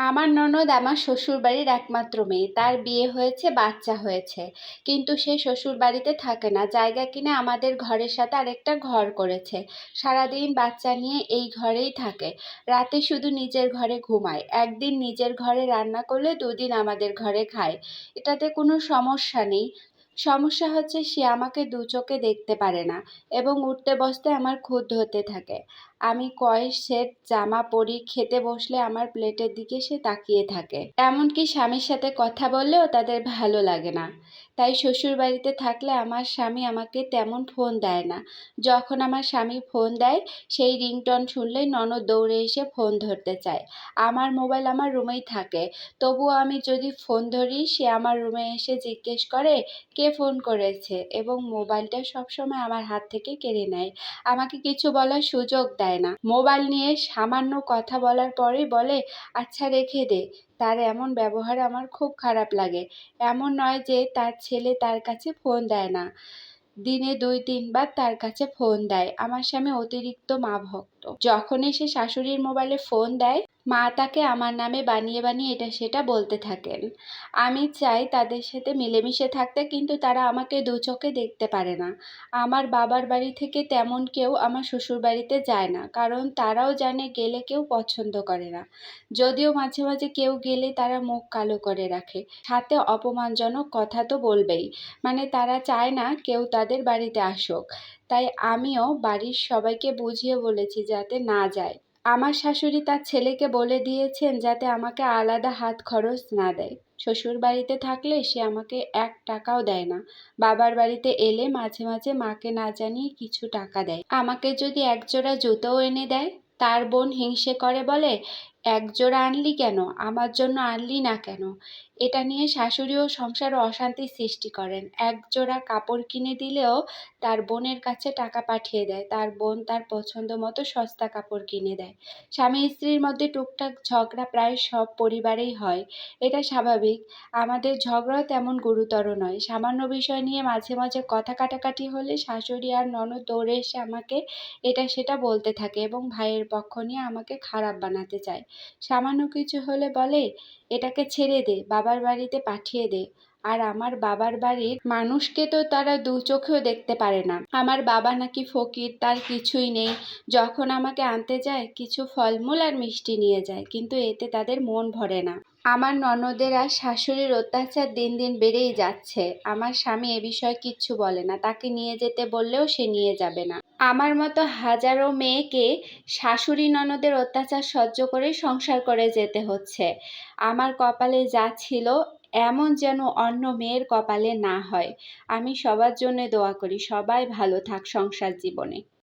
আমার ননদ আমার শ্বশুরবাড়ির একমাত্র মেয়ে। তার বিয়ে হয়েছে, বাচ্চা হয়েছে। কিন্তু সে শ্বশুরবাড়িতে থাকে না। জায়গা কিনে আমাদের ঘরের সাথে আরেকটা ঘর করেছে। সারাদিন বাচ্চা নিয়ে এই ঘরেই থাকে। রাতে শুধু নিজের ঘরে ঘুমায়। একদিন নিজের ঘরে রান্না করলে দুদিন আমাদের ঘরে খায়। এটাতে কোনো সমস্যা নেই। সমস্যা হচ্ছে সে আমাকে দু চোখে দেখতে পারে না এবং উঠতে বসতে আমার ক্ষুব্ধ হতে থাকে। আমি কয় সেট জামা পরি খেতে বসলে আমার প্লেটের দিকে সে তাকিয়ে থাকে। এমনকি স্বামীর সাথে কথা বললেও তাদের ভালো লাগে না। তাই শ্বশুর বাড়িতে থাকলে আমার স্বামী আমাকে তেমন ফোন দেয় না। যখন আমার স্বামী ফোন দেয়, সেই রিংটন শুনলেই ননদ দৌড়ে এসে ফোন ধরতে চায়। আমার মোবাইল আমার রুমেই থাকে। তবুও আমি যদি ফোন ধরি, সে আমার রুমে এসে জিজ্ঞেস করে, কে ফোন করেছে? এবং মোবাইলটা সবসময় আমার হাত থেকে কেড়ে নেয়। আমাকে কিছু বলার সুযোগ দেয় না। মোবাইল নিয়ে সামান্য কথা বলার পরেই বলে আচ্ছা রেখে দে। তার এমন ব্যবহার আমার খুব খারাপ লাগে। এমন নয় যে তার ছেলে তার কাছে ফোন দেয় না। দিনে দুই, তিনবার তার কাছে ফোন দেয়। আমার স্বামী অতিরিক্ত মা ভক্ত। যখনই সে শাশুড়ির মোবাইলে ফোন দেয় মা তাকে আমার নামে বানিয়ে বানিয়ে এটা সেটা বলতে থাকেন। আমি চাই তাদের সাথে মিলেমিশে থাকতে, কিন্তু তারা আমাকে দু চোখে দেখতে পারে না। আমার বাবার বাড়ি থেকে তেমন কেউ আমার শ্বশুর বাড়িতে যায় না, কারণ তারাও জানে গেলে কেউ পছন্দ করে না। যদিও মাঝে মাঝে কেউ গেলে তারা মুখ কালো করে রাখে। সাথে অপমানজনক কথা তো বলবেই মানে তারা চায় না কেউ তাদের বাড়িতে আসুক। তাই আমিও বাড়ির সবাইকে বুঝিয়ে বলেছি যাতে না যায়। আমার শাশুড়ি তার ছেলেকে বলে দিয়েছেন যাতে আমাকে আলাদা হাত খরচ না দেয়। শ্বশুর বাড়িতে থাকলে সে আমাকে এক টাকাও দেয় না। বাবার বাড়িতে এলে মাঝে মাঝে মাকে না জানিয়ে কিছু টাকা দেয়। আমাকে যদি একজোড়া জুতোও এনে দেয়, তার বোন হিংসে করে বলে এক জোড়া আনলি কেন? আমার জন্য আনলি না কেন? এটা নিয়ে শাশুড়ি ও সংসারে অশান্তি সৃষ্টি করেন। এক জোড়া কাপড় কিনে দিলেও তার বোনের কাছে টাকা পাঠিয়ে দেয়। তার বোন তার পছন্দ মতো সস্তা কাপড় কিনে দেয়। স্বামী স্ত্রীর মধ্যে টুকটাক ঝগড়া প্রায় সব পরিবারেই হয়। এটা স্বাভাবিক। আমাদের ঝগড়াও তেমন গুরুতর নয়। সামান্য বিষয় নিয়ে মাঝে মাঝে কথা কাটাকাটি হলে শাশুড়ি আর ননদ দৌড়ে এসে আমাকে এটা সেটা বলতে থাকে এবং ভাইয়ের পক্ষ নিয়ে আমাকে খারাপ বানাতে চায়। সামান্য কিছু হলে বলে, এটাকে ছেড়ে দে, বাবার বাড়িতে পাঠিয়ে দে। আর আমার বাবার বাড়ির মানুষকে তো তারা দু চোখেও দেখতে পারে না। আমার বাবা নাকি ফকির, তার কিছুই নেই। যখন আমাকে আনতে যায়, কিছু ফলমূল আর মিষ্টি নিয়ে যায়, কিন্তু এতে তাদের মন ভরে না। আমার ননদের আর শাশুড়ির অত্যাচার দিন দিন বেড়েই যাচ্ছে। আমার স্বামী এ বিষয়ে কিচ্ছু বলে না। তাকে নিয়ে যেতে বললেও সে নিয়ে যাবে না। আমার মতো হাজারো মেয়েকে শাশুড়ি ননদের অত্যাচার সহ্য করে সংসার করে যেতে হচ্ছে। আমার কপালে যা ছিল, এমন যেন অন্য মেয়ের কপালে না হয়। আমি সবার জন্য দোয়া করি, সবাই ভালো থাক সংসার জীবনে।